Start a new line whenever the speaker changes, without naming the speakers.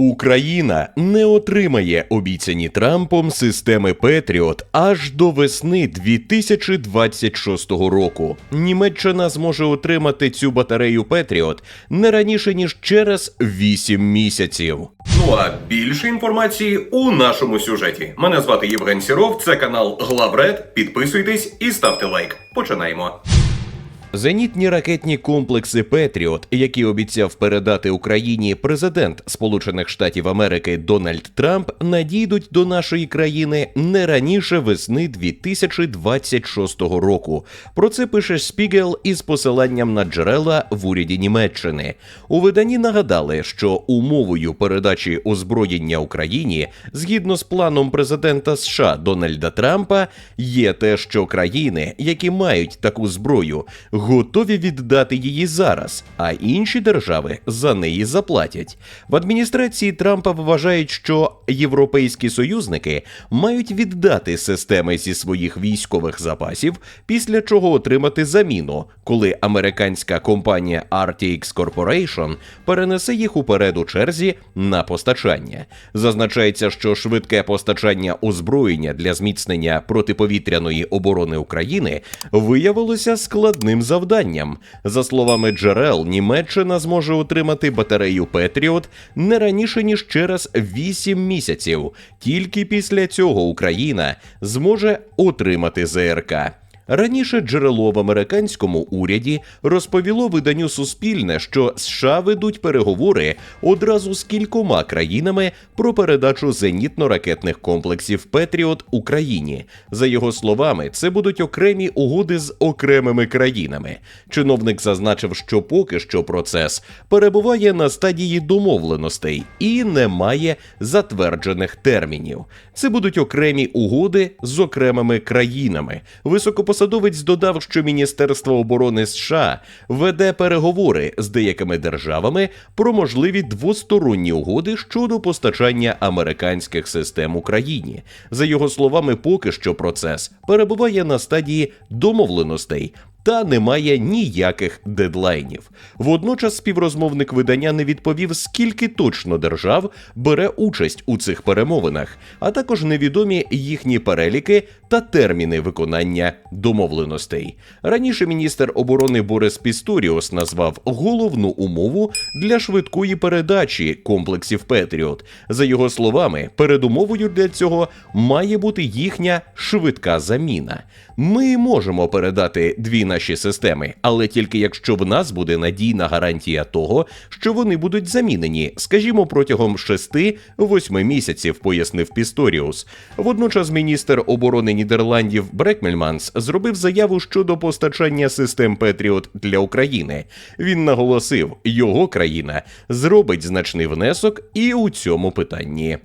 Україна не отримає обіцяні Трампом системи Петріот аж до весни 2026 року. Німеччина зможе отримати цю батарею Петріот не раніше ніж через 8 місяців.
Ну а більше інформації у нашому сюжеті. Мене звати Євген Сіров, це канал Главред. Підписуйтесь і ставте лайк. Починаємо.
Зенітні ракетні комплекси Петріот, які обіцяв передати Україні президент Сполучених Штатів Америки Дональд Трамп, надійдуть до нашої країни не раніше весни 2026 року. Про це пише Шпігел із посиланням на джерела в уряді Німеччини. У виданні нагадали, що умовою передачі озброєння Україні, згідно з планом президента США Дональда Трампа, є те, що країни, які мають таку зброю, готові віддати її зараз, а інші держави за неї заплатять. В адміністрації Трампа вважають, що європейські союзники мають віддати системи зі своїх військових запасів, після чого отримати заміну, коли американська компанія RTX Corporation перенесе їх уперед у черзі на постачання. Зазначається, що швидке постачання озброєння для зміцнення протиповітряної оборони України виявилося складним завданням. За словами джерел, Німеччина зможе отримати батарею Петріот не раніше ніж через 8 місяців. Тільки після цього Україна зможе отримати ЗРК. Раніше джерело в американському уряді розповіло виданню Суспільне, що США ведуть переговори одразу з кількома країнами про передачу зенітно-ракетних комплексів Петріот Україні. За його словами, це будуть окремі угоди з окремими країнами. Чиновник зазначив, що поки що процес перебуває на стадії домовленостей і не має затверджених термінів. Це будуть окремі угоди з окремими країнами. Високопосадовець додав, що Міністерство оборони США веде переговори з деякими державами про можливі двосторонні угоди щодо постачання американських систем Україні. За його словами, поки що процес перебуває на стадії домовленостей. Та немає ніяких дедлайнів. Водночас співрозмовник видання не відповів, скільки точно держав бере участь у цих перемовинах, а також невідомі їхні переліки та терміни виконання домовленостей. Раніше міністр оборони Борис Пісторіус назвав головну умову для швидкої передачі комплексів Петріот. За його словами, передумовою для цього має бути їхня швидка заміна. Ми можемо передати дві наші системи, але тільки якщо в нас буде надійна гарантія того, що вони будуть замінені, скажімо, протягом 6-8 місяців, пояснив Пісторіус. Водночас міністр оборони Нідерландів Брекмельманс зробив заяву щодо постачання систем Петріот для України. Він наголосив, його країна зробить значний внесок і у цьому питанні.